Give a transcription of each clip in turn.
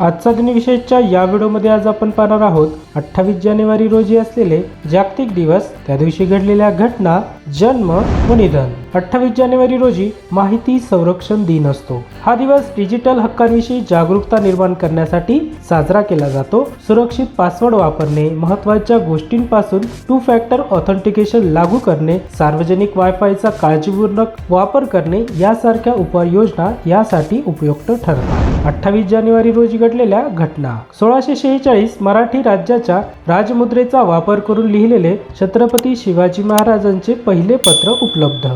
आजचा दिनविशेषच्या या व्हिडिओमध्ये आज आपण पाहणार आहोत अठ्ठावीस जानेवारी रोजी असलेले जागतिक दिवस त्या दिवशी घडलेल्या घटना जन्म व निधन. अठ्ठावीस जानेवारी रोजी माहिती संरक्षण दिन असतो. हा दिवस डिजिटल हक्कांविषयी जागरूकता निर्माण करण्यासाठी साजरा केला जातो. सुरक्षित पासवर्ड वापरणे महत्त्वाच्या गोष्टींपासून टू फॅक्टर ऑथेंटिकेशन लागू करणे सार्वजनिक वायफायचा काळजीपूर्वक वापर करणे यासारख्या उपाययोजना यासाठी उपयुक्त ठरतात. अठ्ठावीस जानेवारी रोजी घडलेल्या घटना. सोळाशे शेहेचाळीस मराठी राज्याच्या राजमुद्रेचा वापर करून लिहिलेले छत्रपती शिवाजी महाराजांचे पहिले पत्र उपलब्ध.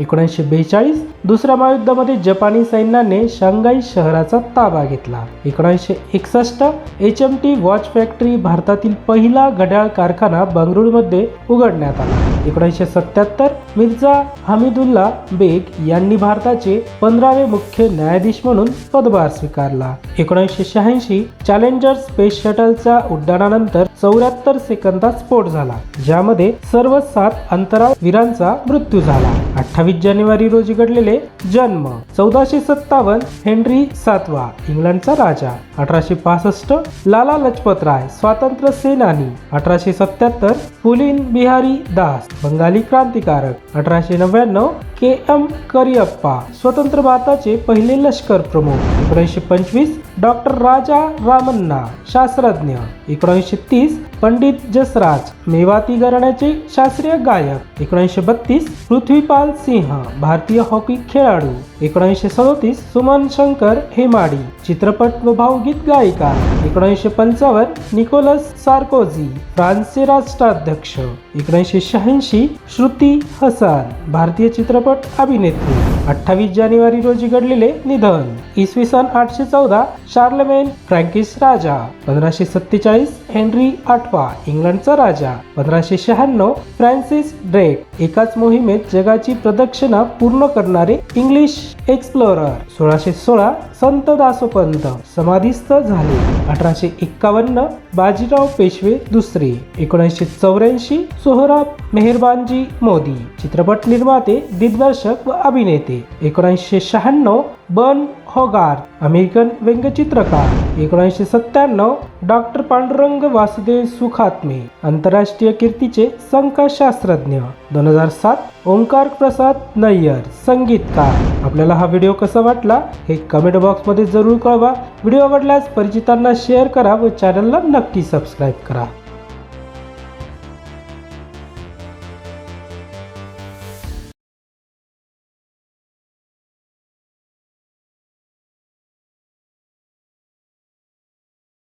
एकोणीसशे बेचाळीस दुसऱ्या महायुद्धामध्ये जपानी सैन्याने शांघाई शहराचा ताबा घेतला. एकोणीसशे एकसष्ट H M T watch factory भारतातील पहिला घड्याळ कारखाना बंगळुरूमध्ये उघडण्यात आला. एकोणीसशे सत्याहत्तर मिर्झा हमीदुल्ला बेग यांनी भारताचे पंधरावे मुख्य न्यायाधीश म्हणून पदभार स्वीकारला. एकोणीसशे शहाऐंशी चॅलेंजर स्पेस शटलच्या उड्डाणानंतर चौऱ्याहत्तर सेकंदात स्फोट झाला ज्यामध्ये सर्व सात अंतराळ वीरांचा मृत्यू झाला. अठ्ठावीस जानेवारी रोजी घडलेले जन्म चौदाशे सत्तावन्न हेनरी सातवा इंग्लंडचा राजा. अठराशे पासष्ट लाला लजपत राय स्वातंत्र्य सेनानी. अठराशे सत्याहत्तर पुलिन बिहारी दास बंगाली क्रांतिकारक. अठराशे नव्याण्णव के एम करियप्पा स्वतंत्र भारताचे पहिले लष्कर प्रमुख. एकोणीसशे पंचवीस डॉक्टर राजा रामन्ना शास्त्रज्ञ. एकोणीसशे तीस पंडित जसराज मेवाती घराण्याचे शास्त्रीय गायक. एकोणीसशे बत्तीस पृथ्वीपाल सिंह भारतीय हॉकी खेळाडू. एकोणीसशे सदोतीस सुमन शंकर हेमाडी चित्रपट व भावगीत गायिका. एकोणीसशे पंचावन्न निकोलस सार्कोजी फ्रान्सचे राष्ट्राध्यक्ष. एकोणीसशे शहाऐंशी श्रुती हसन भारतीय चित्रपट अभिनेत्री. अठ्ठावीस जानेवारी रोजी घडलेले निधन. इसवी सन आठशे चौदा शार्लमेन फ्रँकिस राजा. पंधराशे सत्तेचाळीस हेनरी आठवा इंग्लंडचा राजा. पंधराशे शहाण्णव फ्रान्सिस ड्रेक. एकाच मोहिमेत जगाची प्रदक्षिणा पूर्ण करणारे इंग्लिश एक्सप्लोरर. सोळाशे सोळा संत दासोपंत. समाधीस्थ झाले. अठराशे एक्कावन्न बाजीराव पेशवे दुसरे. एकोणीसशे चौऱ्याऐंशी सोहराब मेहरबानजी मोदी. चित्रपट निर्माते दिग्दर्शक व अभिनेते. एकोणीसशे शहाण्णव बर्न होगार अमेरिकन व्यंगचित्रकार. एकोणीसशे सत्त्याण्णव डॉक्टर पांडुरंग वासुदेव सुखात्मे आंतरराष्ट्रीय कीर्तीचे संख्याशास्त्रज्ञ दोन हजार सात ओंकार प्रसाद नय्यर संगीतकार. आपल्याला हा व्हिडिओ कसा वाटला हे कमेंट बॉक्समध्ये जरूर कळवा. व्हिडिओ आवडल्यास परिचितांना शेअर करा व चॅनलला नक्की सबस्क्राईब करा.